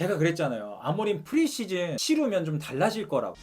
제가 그랬잖아요. 아모린 프리시즌 치르면 좀 달라질 거라고.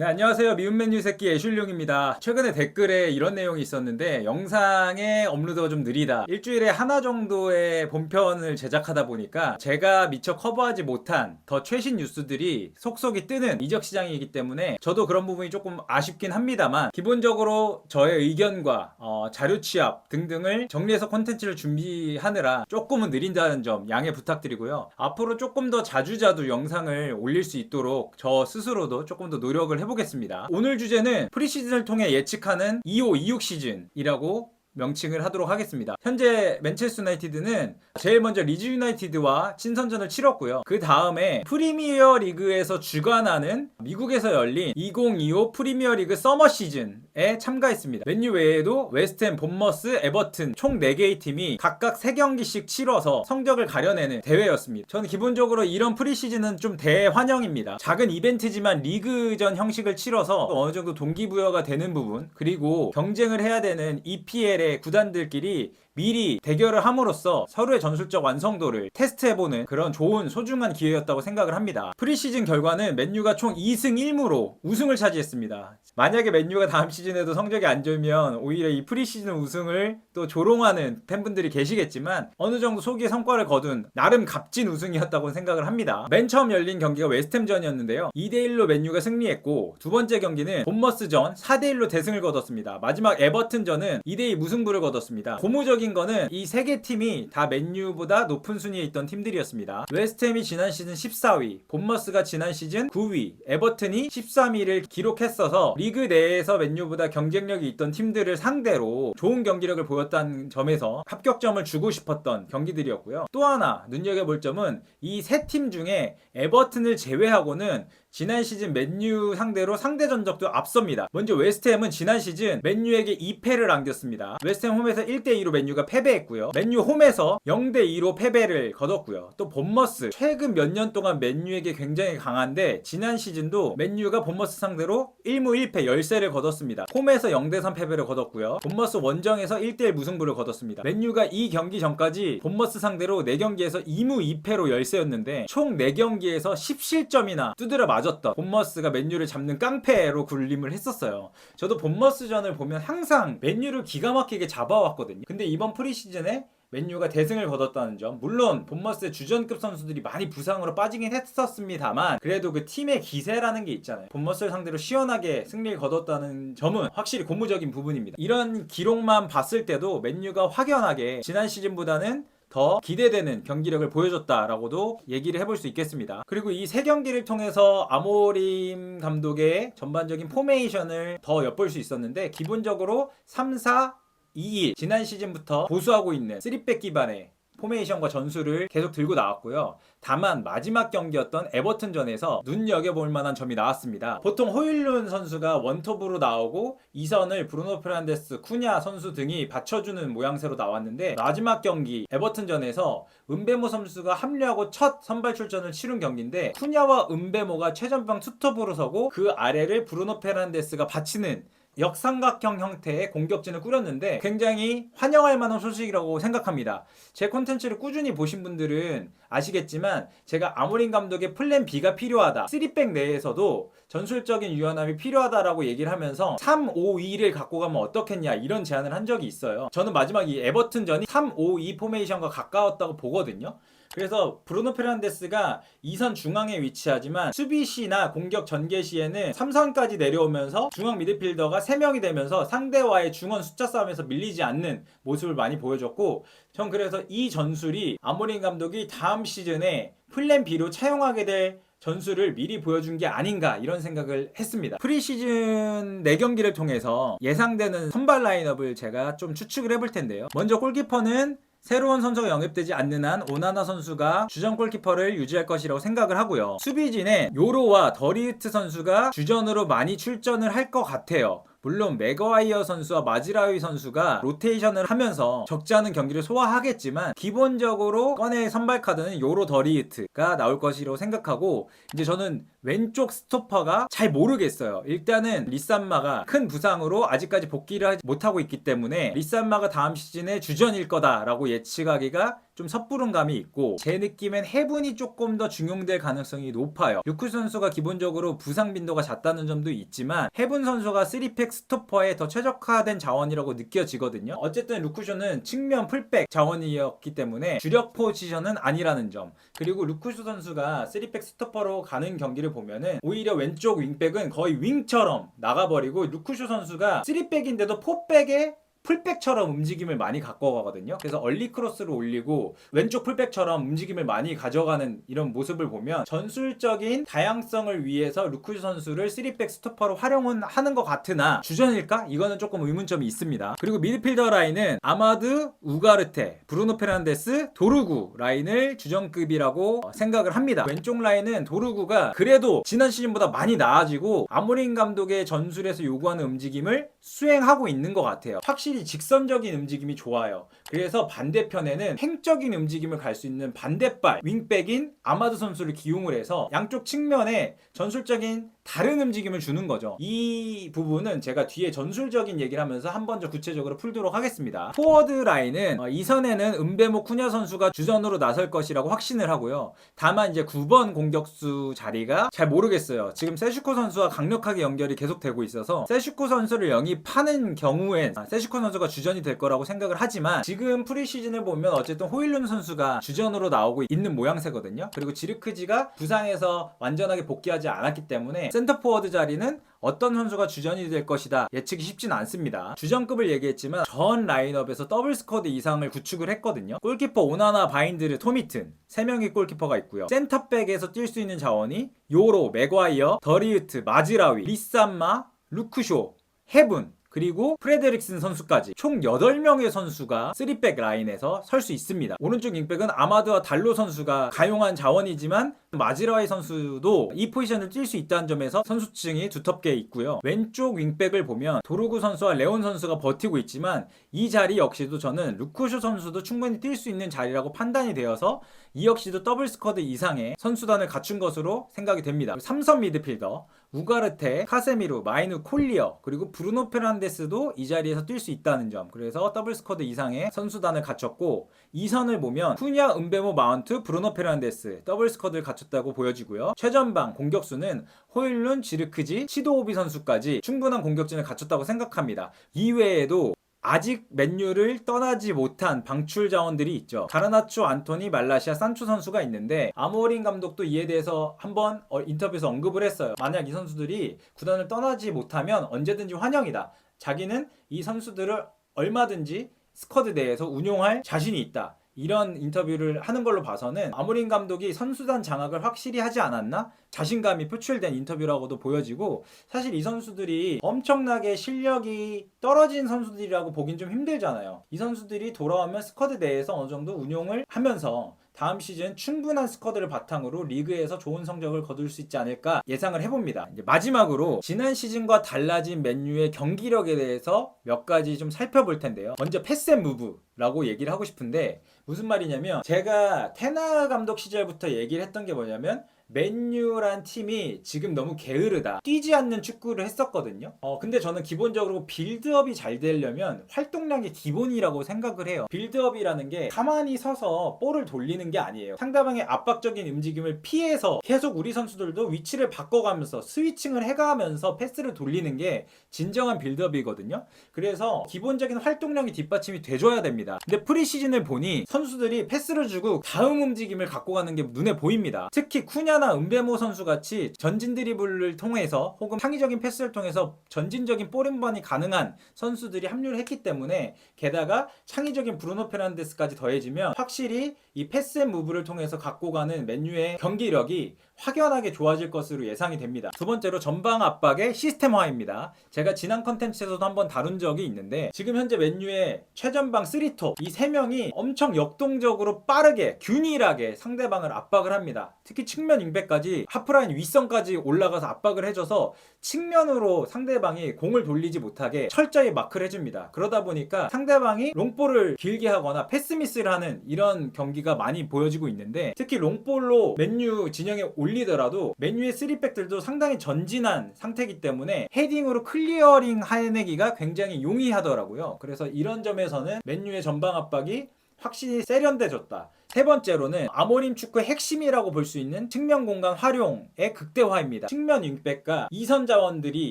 네, 안녕하세요. 미운 맨유 새끼 애슐룡입니다. 최근에 댓글에 이런 내용이 있었는데 영상의 업로드가 좀 느리다. 일주일에 하나 정도의 본편을 제작하다 보니까 제가 미처 커버하지 못한 더 최신 뉴스들이 속속이 뜨는 이적 시장이기 때문에 저도 그런 부분이 조금 아쉽긴 합니다만 기본적으로 저의 의견과 어, 자료 취합 등등을 정리해서 콘텐츠를 준비하느라 조금은 느린다는 점 양해 부탁드리고요. 앞으로 조금 더 자주자주 영상을 올릴 수 있도록 저 스스로도 조금 더 노력을 해보 겠습니다. 오늘 주제는 프리시즌을 통해 예측하는 25, 26 시즌이라고 명칭을 하도록 하겠습니다. 현재 맨체스터 유나이티드는 제일 먼저 리즈 유나이티드와 친선전을 치렀고요. 그 다음에 프리미어 리그에서 주관하는 미국에서 열린 2025 프리미어 리그 서머 시즌에 참가했습니다. 맨유 외에도 웨스트햄, 본머스, 에버튼 총 4개의 팀이 각각 3경기씩 치러서 성적을 가려내는 대회였습니다. 저는 기본적으로 이런 프리시즌은 좀 대환영입니다. 작은 이벤트지만 리그전 형식을 치러서 어느 정도 동기부여가 되는 부분 그리고 경쟁을 해야 되는 EPL 의 구단들끼리 미리 대결을 함으로써 서로의 전술적 완성도를 테스트해보는 그런 좋은 소중한 기회였다고 생각을 합니다. 프리시즌 결과는 맨유가 총 2승 1무로 우승을 차지했습니다. 만약에 맨유가 다음 시즌에도 성적이 안 좋으면 오히려 이 프리시즌 우승을 또 조롱하는 팬분들이 계시겠지만 어느 정도 소기의 성과를 거둔 나름 값진 우승이었다고 생각을 합니다. 맨 처음 열린 경기가 웨스템전이었는데요. 2대1로 맨유가 승리했고 두 번째 경기는 본머스전 4대1로 대승을 거뒀습니다. 마지막 에버튼전은 2대2 무승부를 거뒀습니다. 고무적인 거는 이 세 개 팀이 다 맨유보다 높은 순위에 있던 팀들이었습니다. 웨스트햄이 지난 시즌 14위, 본머스가 지난 시즌 9위, 에버튼이 13위를 기록했어서 리그 내에서 맨유보다 경쟁력이 있던 팀들을 상대로 좋은 경기력을 보였다는 점에서 합격점을 주고 싶었던 경기들이었고요. 또 하나 눈여겨볼 점은 이 세 팀 중에 에버튼을 제외하고는 지난 시즌 맨유 상대로 상대 전적도 앞섭니다. 먼저 웨스트햄은 지난 시즌 맨유에게 2패를 안겼습니다. 웨스트햄 홈에서 1대2로 맨유가 패배했고요. 맨유 홈에서 0대2로 패배를 거뒀고요. 또 본머스 최근 몇 년 동안 맨유에게 굉장히 강한데 지난 시즌도 맨유가 본머스 상대로 1무 1패 열세를 거뒀습니다. 홈에서 0대3 패배를 거뒀고요. 본머스 원정에서 1대1 무승부를 거뒀습니다. 맨유가 이 경기 전까지 본머스 상대로 4경기에서 2무 2패로 열세였는데 총 4경기에서 10실점이나 두드려 맞 았던 본머스가 맨유를 잡는 깡패로 군림을 했었어요. 저도 본머스전을 보면 항상 맨유를 기가 막히게 잡아왔거든요. 근데 이번 프리시즌에 맨유가 대승을 거뒀다는 점 물론 본머스의 주전급 선수들이 많이 부상으로 빠지긴 했었습니다만 그래도 그 팀의 기세라는 게 있잖아요 본머스를 상대로 시원하게 승리를 거뒀다는 점은 확실히 고무적인 부분입니다 이런 기록만 봤을 때도 맨유가 확연하게 지난 시즌보다는 더 기대되는 경기력을 보여줬다라고도 얘기를 해볼 수 있겠습니다. 그리고 이 세 경기를 통해서 아모림 감독의 전반적인 포메이션을 더 엿볼 수 있었는데 기본적으로 3, 4, 2, 1 지난 시즌부터 보수하고 있는 3백 기반의 포메이션과 전술을 계속 들고 나왔고요. 다만 마지막 경기였던 에버튼전에서 눈여겨볼 만한 점이 나왔습니다. 보통 호일룬 선수가 원톱으로 나오고 이선을 브루노 페란데스, 쿠냐 선수 등이 받쳐주는 모양새로 나왔는데 마지막 경기 에버튼전에서 은베모 선수가 합류하고 첫 선발 출전을 치른 경기인데 쿠냐와 은베모가 최전방 투톱으로 서고 그 아래를 브루노 페란데스가 받치는 역삼각형 형태의 공격진을 꾸렸는데 굉장히 환영할 만한 소식이라고 생각합니다. 제 콘텐츠를 꾸준히 보신 분들은 아시겠지만 제가 아모린 감독의 플랜 B가 필요하다. 3백 내에서도 전술적인 유연함이 필요하다라고 얘기를 하면서 3, 5, 2를 갖고 가면 어떻겠냐 이런 제안을 한 적이 있어요. 저는 마지막 이 에버튼전이 3, 5, 2 포메이션과 가까웠다고 보거든요. 그래서 브루노 페란데스가 2선 중앙에 위치하지만 수비 시나 공격 전개 시에는 3선까지 내려오면서 중앙 미드필더가 3명이 되면서 상대와의 중원 숫자 싸움에서 밀리지 않는 모습을 많이 보여줬고 전 그래서 이 전술이 아모린 감독이 다음 시즌에 플랜 B로 차용하게 될 전술을 미리 보여준 게 아닌가 이런 생각을 했습니다. 프리시즌 4경기를 통해서 예상되는 선발 라인업을 제가 좀 추측을 해볼 텐데요. 먼저 골키퍼는 새로운 선수가 영입되지 않는 한 오나나 선수가 주전 골키퍼를 유지할 것이라고 생각을 하고요. 수비진에 요로와 더리우트 선수가 주전으로 많이 출전을 할 것 같아요. 물론 맥어와이어 선수와 마지라위 선수가 로테이션을 하면서 적지 않은 경기를 소화하겠지만 기본적으로 꺼낼 선발 카드는 요로 더리히트가 나올 것이라고 생각하고 이제 저는 왼쪽 스토퍼가 잘 모르겠어요. 일단은 리산마가 큰 부상으로 아직까지 복귀를 못하고 있기 때문에 리산마가 다음 시즌에 주전일 거다라고 예측하기가 좀 섣부른 감이 있고 제 느낌엔 해븐이 조금 더 중용될 가능성이 높아요. 루크 선수가 기본적으로 부상 빈도가 잦다는 점도 있지만 해븐 선수가 3팩 스토퍼에 더 최적화된 자원이라고 느껴지거든요. 어쨌든 루크쇼는 측면 풀백 자원이었기 때문에 주력 포지션은 아니라는 점 그리고 루크쇼 선수가 3팩 스토퍼로 가는 경기를 보면은 오히려 왼쪽 윙백은 거의 윙처럼 나가버리고 루크쇼 선수가 3백인데도 4백에 풀백처럼 움직임을 많이 갖고 가거든요. 그래서 얼리 크로스를 올리고 왼쪽 풀백처럼 움직임을 많이 가져가는 이런 모습을 보면 전술적인 다양성을 위해서 루크 선수를 3백 스토퍼로 활용은 하는 것 같으나 주전일까? 이거는 조금 의문점이 있습니다. 그리고 미드필더 라인은 아마드, 우가르테, 브루노 페란데스, 도르구 라인을 주전급이라고 어, 생각을 합니다. 왼쪽 라인은 도르구가 그래도 지난 시즌보다 많이 나아지고 아모린 감독의 전술에서 요구하는 움직임을 수행하고 있는 것 같아요. 확실히 직선적인 움직임이 좋아요. 그래서 반대편에는 행적인 움직임을 갈 수 있는 반대발 윙백인 아마드 선수를 기용을 해서 양쪽 측면에 전술적인 다른 움직임을 주는 거죠. 이 부분은 제가 뒤에 전술적인 얘기를 하면서 한 번 더 구체적으로 풀도록 하겠습니다. 포워드 라인은 어, 이선에는 은배모 쿠냐 선수가 주전으로 나설 것이라고 확신을 하고요. 다만 이제 9번 공격수 자리가 잘 모르겠어요. 지금 세슈코 선수와 강력하게 연결이 계속되고 있어서 세슈코 선수를 영입하는 경우엔 아, 세슈코 선수가 주전이 될 거라고 생각을 하지만 지금 프리시즌을 보면 어쨌든 호일룬 선수가 주전으로 나오고 있는 모양새거든요. 그리고 지르크지가 부상에서 완전하게 복귀하지 않았기 때문에 센터 포워드 자리는 어떤 선수가 주전이 될 것이다 예측이 쉽진 않습니다. 주전급을 얘기했지만 전 라인업에서 더블 스쿼드 이상을 구축을 했거든요. 골키퍼 오나나, 바인드르, 토미튼 3명의 골키퍼가 있고요. 센터백에서 뛸 수 있는 자원이 요로, 맥과이어, 더리우트, 마즈라위, 리산마, 루크쇼, 헤븐 그리고 프레데릭슨 선수까지 총 8명의 선수가 3백 라인에서 설 수 있습니다. 오른쪽 윙백은 아마드와 달로 선수가 가용한 자원이지만 마지라이 선수도 이 포지션을 뛸 수 있다는 점에서 선수층이 두텁게 있고요. 왼쪽 윙백을 보면 도르구 선수와 레온 선수가 버티고 있지만 이 자리 역시도 저는 루크쇼 선수도 충분히 뛸 수 있는 자리라고 판단이 되어서 이 역시도 더블 스쿼드 이상의 선수단을 갖춘 것으로 생각이 됩니다. 삼선 미드필더 우가르테, 카세미루, 마이누, 콜리어 그리고 브루노 페란데스도 이 자리에서 뛸 수 있다는 점. 그래서 더블 스쿼드 이상의 선수단을 갖췄고 이 선을 보면 후냐, 은베모, 마운트, 브루노 페란데스 더블 스쿼드를 갖췄다고 보여지고요. 최전방 공격수는 호일룬, 지르크지, 치도오비 선수까지 충분한 공격진을 갖췄다고 생각합니다. 이외에도 아직 맨유를 떠나지 못한 방출 자원들이 있죠. 가르나초, 안토니, 말라시아, 산초 선수가 있는데 아모린 감독도 이에 대해서 한번 어, 인터뷰에서 언급을 했어요. 만약 이 선수들이 구단을 떠나지 못하면 언제든지 환영이다. 자기는 이 선수들을 얼마든지 스쿼드 내에서 운용할 자신이 있다. 이런 인터뷰를 하는 걸로 봐서는 아모린 감독이 선수단 장악을 확실히 하지 않았나? 자신감이 표출된 인터뷰라고도 보여지고 사실 이 선수들이 엄청나게 실력이 떨어진 선수들이라고 보긴 좀 힘들잖아요. 이 선수들이 돌아오면 스쿼드 내에서 어느 정도 운용을 하면서 다음 시즌 충분한 스쿼드를 바탕으로 리그에서 좋은 성적을 거둘 수 있지 않을까 예상을 해봅니다. 이제 마지막으로 지난 시즌과 달라진 맨유의 경기력에 대해서 몇 가지 좀 살펴볼 텐데요. 먼저 패스 앤 무브라고 얘기를 하고 싶은데 무슨 말이냐면 제가 테나 감독 시절부터 얘기를 했던 게 뭐냐면 맨유란 팀이 지금 너무 게으르다. 뛰지 않는 축구를 했었거든요. 어, 근데 저는 기본적으로 빌드업이 잘 되려면 활동량이 기본이라고 생각을 해요. 빌드업이라는 게 가만히 서서 볼을 돌리는 게 아니에요. 상대방의 압박적인 움직임을 피해서 계속 우리 선수들도 위치를 바꿔가면서 스위칭을 해가면서 패스를 돌리는 게 진정한 빌드업이거든요. 그래서 기본적인 활동량이 뒷받침이 돼줘야 됩니다. 근데 프리시즌을 보니 선수들이 패스를 주고 다음 움직임을 갖고 가는 게 눈에 보입니다. 특히 쿠냐 나 은베모 선수 같이 전진 드리블을 통해서 혹은 창의적인 패스를 통해서 전진적인 볼 인반이 가능한 선수들이 합류를 했기 때문에 게다가 창의적인 브루노 페란데스까지 더해지면 확실히 이 패스 앤 무브를 통해서 갖고 가는 맨유의 경기력이 확연하게 좋아질 것으로 예상이 됩니다. 두 번째로 전방 압박의 시스템화입니다. 제가 지난 컨텐츠에서도 한번 다룬 적이 있는데 지금 현재 맨유의 최전방 3톱 이 세 명이 엄청 역동적으로 빠르게 균일하게 상대방을 압박을 합니다. 특히 측면 윙백까지 하프라인 윗선까지 올라가서 압박을 해줘서 측면으로 상대방이 공을 돌리지 못하게 철저히 마크를 해줍니다. 그러다 보니까 상대방이 롱볼을 길게 하거나 패스 미스를 하는 이런 경기가 많이 보여지고 있는데 특히 롱볼로 맨유 진영에 올 리더라도 맨유의 3백들도 상당히 전진한 상태이기 때문에 헤딩으로 클리어링 해내기가 굉장히 용이하더라고요. 그래서 이런 점에서는 맨유의 전방 압박이 확실히 세련돼졌다. 세 번째로는 아모림 축구의 핵심이라고 볼 수 있는 측면 공간 활용의 극대화입니다. 측면 윙백과 이선 자원들이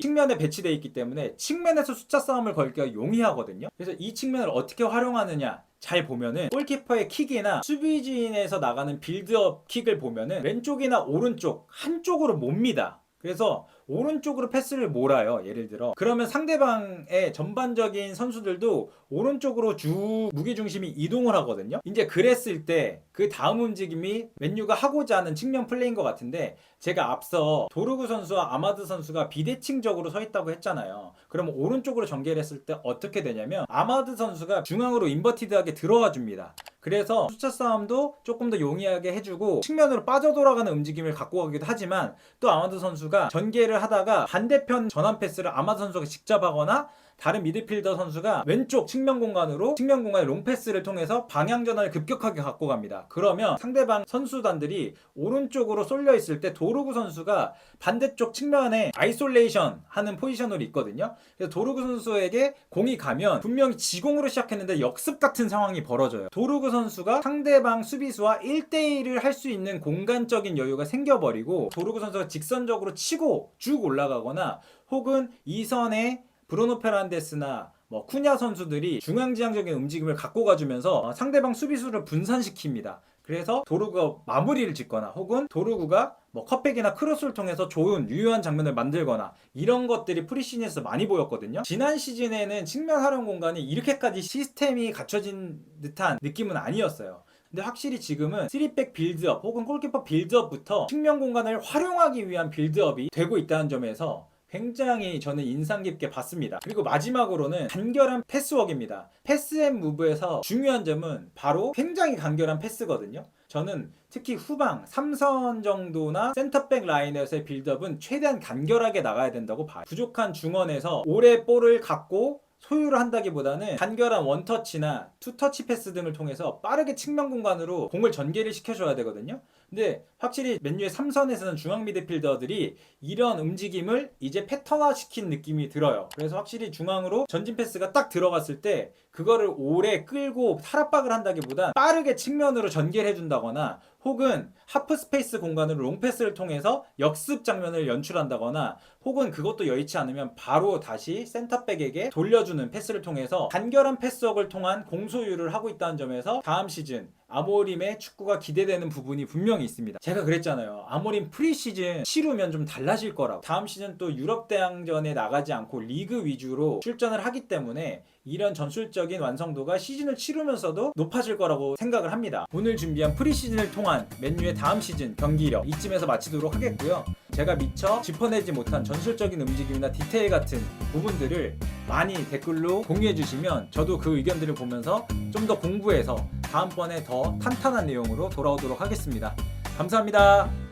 측면에 배치되어 있기 때문에 측면에서 숫자 싸움을 걸기가 용이하거든요. 그래서 이 측면을 어떻게 활용하느냐 잘 보면은 골키퍼의 킥이나 수비진에서 나가는 빌드업 킥을 보면은 왼쪽이나 오른쪽 한쪽으로 몹니다. 그래서 오른쪽으로 패스를 몰아요. 예를 들어. 그러면 상대방의 전반적인 선수들도 오른쪽으로 주 무게 중심이 이동을 하거든요. 이제 그랬을 때 그 다음 움직임이 맨유가 하고자 하는 측면 플레이인 것 같은데 제가 앞서 도르구 선수와 아마드 선수가 비대칭적으로 서 있다고 했잖아요. 그러면 오른쪽으로 전개를 했을 때 어떻게 되냐면 아마드 선수가 중앙으로 인버티드하게 들어와 줍니다. 그래서 숫자 싸움도 조금 더 용이하게 해주고 측면으로 빠져 돌아가는 움직임을 갖고 가기도 하지만 또 아마드 선수가 전개를 하다가 반대편 전환 패스를 아마드 선수가 직접 하거나 다른 미드필더 선수가 왼쪽 측면 공간으로 측면 공간의 롱패스를 통해서 방향 전환을 급격하게 갖고 갑니다. 그러면 상대방 선수단들이 오른쪽으로 쏠려 있을 때 도르구 선수가 반대쪽 측면에 아이솔레이션 하는 포지션으로 있거든요. 그래서 도르구 선수에게 공이 가면 분명히 지공으로 시작했는데 역습 같은 상황이 벌어져요. 도르구 선수가 상대방 수비수와 1대1을 할 수 있는 공간적인 여유가 생겨버리고 도르구 선수가 직선적으로 치고 쭉 올라가거나 혹은 이선에 브루노 페란데스나 뭐 쿠냐 선수들이 중앙지향적인 움직임을 갖고 가주면서 어, 상대방 수비수를 분산시킵니다. 그래서 도르구가 마무리를 짓거나 혹은 도르구가 뭐 컵백이나 크로스를 통해서 좋은 유효한 장면을 만들거나 이런 것들이 프리시즌에서 많이 보였거든요. 지난 시즌에는 측면 활용 공간이 이렇게까지 시스템이 갖춰진 듯한 느낌은 아니었어요. 근데 확실히 지금은 3백 빌드업 혹은 골키퍼 빌드업부터 측면 공간을 활용하기 위한 빌드업이 되고 있다는 점에서 굉장히 저는 인상 깊게 봤습니다. 그리고 마지막으로는 간결한 패스웍입니다. 패스앤 무브에서 중요한 점은 바로 굉장히 간결한 패스거든요. 저는 특히 후방 3선 정도나 센터백 라인에서의 빌드업은 최대한 간결하게 나가야 된다고 봐요. 부족한 중원에서 오래 볼을 갖고 소유를 한다기보다는 간결한 원터치나 투터치 패스 등을 통해서 빠르게 측면 공간으로 공을 전개를 시켜줘야 되거든요. 근데 확실히 맨유의 3선에서는 중앙 미드필더들이 이런 움직임을 이제 패턴화 시킨 느낌이 들어요. 그래서 확실히 중앙으로 전진 패스가 딱 들어갔을 때 그거를 오래 끌고 탈압박을 한다기보다 빠르게 측면으로 전개를 해준다거나 혹은 하프 스페이스 공간으로 롱 패스를 통해서 역습 장면을 연출한다거나 혹은 그것도 여의치 않으면 바로 다시 센터백에게 돌려주는 패스를 통해서 간결한 패스웍을 통한 공소유를 하고 있다는 점에서 다음 시즌 아모림의 축구가 기대되는 부분이 분명히 있습니다. 제가 그랬잖아요. 아모림 프리시즌 치르면 좀 달라질 거라고. 다음 시즌 또 유럽 대항전에 나가지 않고 리그 위주로 출전을 하기 때문에 이런 전술적인 완성도가 시즌을 치르면서도 높아질 거라고 생각을 합니다. 오늘 준비한 프리시즌을 통한 맨유의 다음 시즌 경기력 이쯤에서 마치도록 하겠고요. 제가 미처 짚어내지 못한 전술적인 움직임이나 디테일 같은 부분들을 많이 댓글로 공유해 주시면 저도 그 의견들을 보면서 좀 더 공부해서 다음번에 더 탄탄한 내용으로 돌아오도록 하겠습니다. 감사합니다.